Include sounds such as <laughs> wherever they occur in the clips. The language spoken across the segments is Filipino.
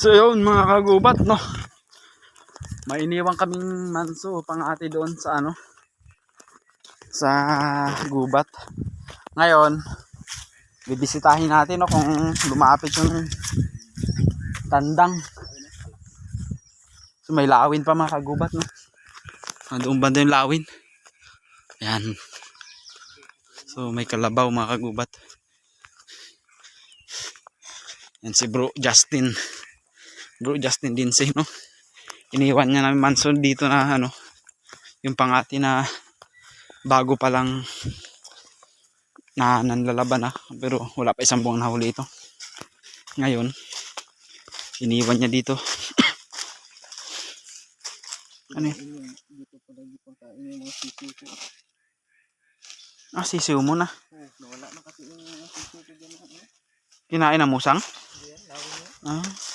So yun mga kagubat no. May iniwan kaming manso pang ate doon sa ano sa gubat. Ngayon, bibisitahin natin no kung lumapit yung tandang. So may lawin pa mga kagubat no. Nandoon banda yung lawin. Yan. So may kalabaw mga kagubat. Yan si bro Justin. Bro Justin Dinsey no. Iniwan niya namin manson dito na ano yung pangati na bago pa lang na nanlalaban na pero wala pa isang buwang nahuli ito. Ngayon iniwan niya dito. <coughs> ano yun? Ah, sisiw mo na. Nawala na kasi yung ko dyan. Kinain na musang? Ah.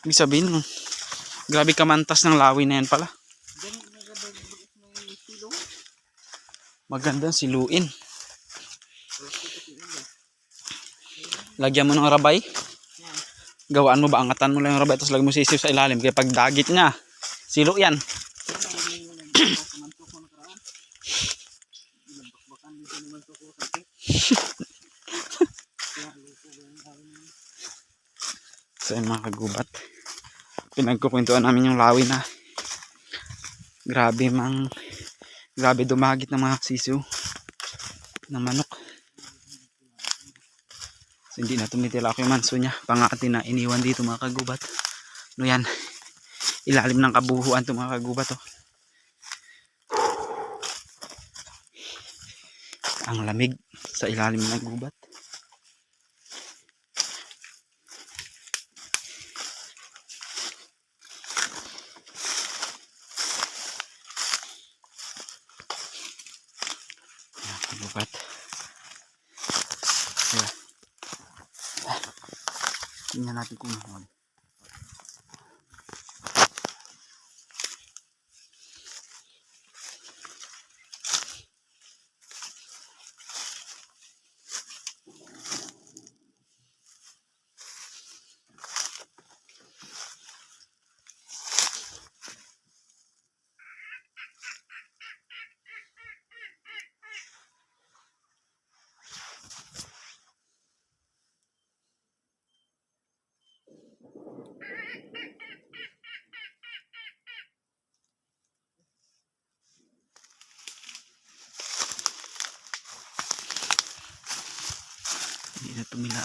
Ibig sabihin, grabe kamantas ng lawin na yan pala. Magandang siluin. Lagyan mo ng rabay. Gawaan mo ba? Angatan mo lang yung rabay tapos lagyan mo sisiw sa ilalim. Kaya pag dagit niya, silo yan. <laughs> So yun mga kagubat. Pinagkukwentuhan namin yung lawin na grabe mang grabe dumagit ng mga sisiw ng manok. So hindi na tumitila ako yung manso niya. Pangati na iniwan dito mga kagubat. No yan. Ilalim ng kabuhuan to mga kagubat oh. Ang lamig sa ilalim ng gubat. Ayan, kagubat. Ayan. Tingnan natin kung ano. Hindi na tumila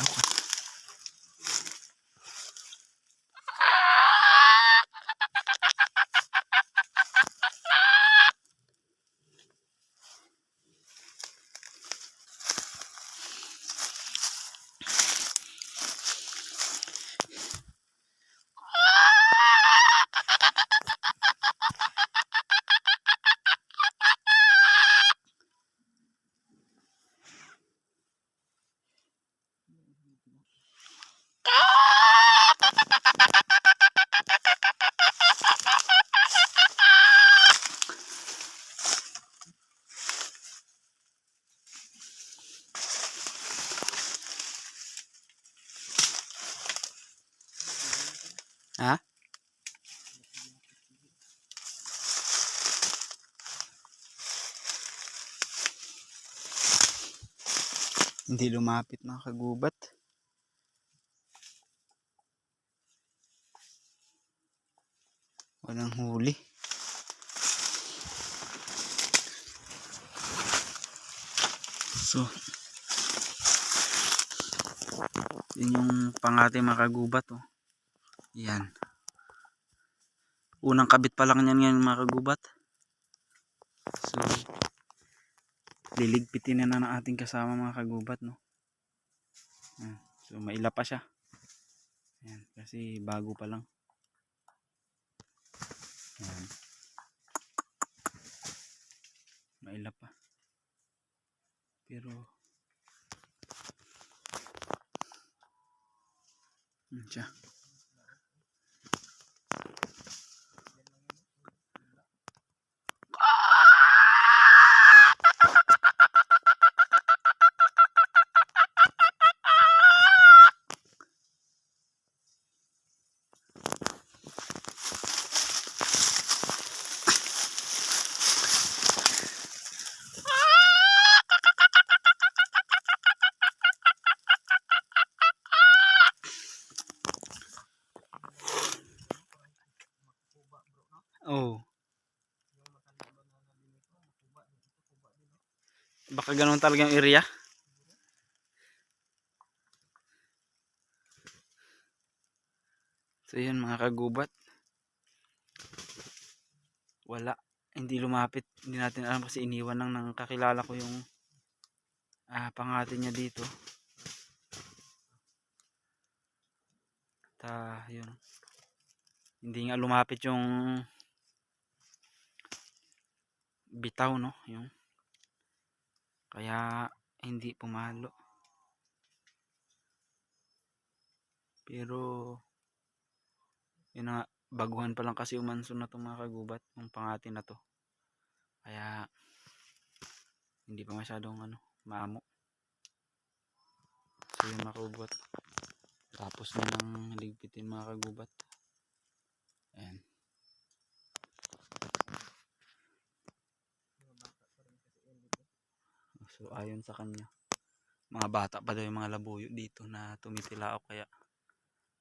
Ha? Hindi lumapit mga kagubat. Walang huli. So, yun yung pangate mga kagubat oh. Yan. Unang kabit pa lang yan ngayon mga kagubat. So, liligpitin na na ng ating kasama mga kagubat no. So, maila pa siya. Yan. Kasi bago pa lang. Yan. Maila pa. Pero, yan siya. Baka ganun talaga yung area. So yun mga kagubat. Wala. Hindi lumapit. Hindi natin alam kasi iniwan lang ng kakilala ko yung ah, pangati niya dito. Ta, yun. Hindi nga lumapit yung bitaw no yung kaya hindi pumalo. Pero yun na baguhan pa lang kasi umanso na itong mga kagubat yung pangati na to. Kaya hindi pa masyadong ano maamo. So yun mga kagubat. Tapos na nang ligpitin mga kagubat. Ayan So ayon sa kanya, mga bata pa daw yung mga labuyo dito na tumitilao kaya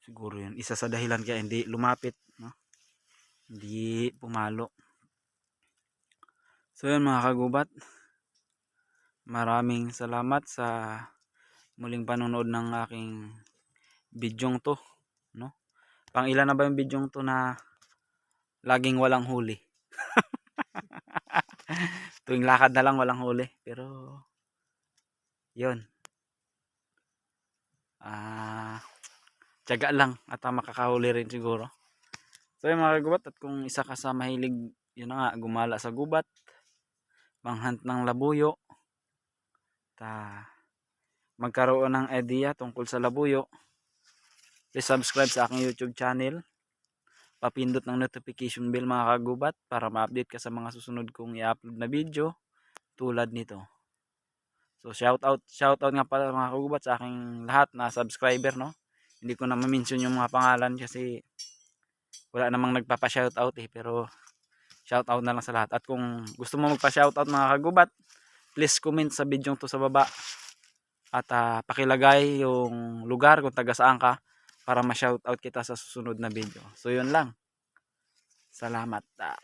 siguro yun isa sa dahilan kaya hindi lumapit, no? Hindi pumalo. So yun mga kagubat. Maraming salamat sa muling panonood ng aking bidyong to, no? Pang ilan na ba yung bidyong to na laging walang huli? Tuwing lakad na lang walang huli. Pero yun. Ah tiyaga lang at ah, makakahuli rin siguro. So yun mga kagubat at kung isa ka sa mahilig yun nga gumala sa gubat manghunt ng labuyo ta magkaroon ng idea tungkol sa labuyo please subscribe sa aking youtube channel papindot ng notification bell mga kagubat para ma-update ka sa mga susunod kong i-upload na video tulad nito. So shout out, shout out nga pala mga kagubat sa aking lahat na subscriber no. Hindi ko na ma-mention yung mga pangalan kasi wala namang nagpapa-shout out eh pero shout out na lang sa lahat. At kung gusto mo magpa-shout out mga kagubat, please comment sa video to sa baba. At ah, pakilagay yung lugar kung taga saan ka para ma-shoutout kita sa susunod na video. So yun lang. Salamat. Ah.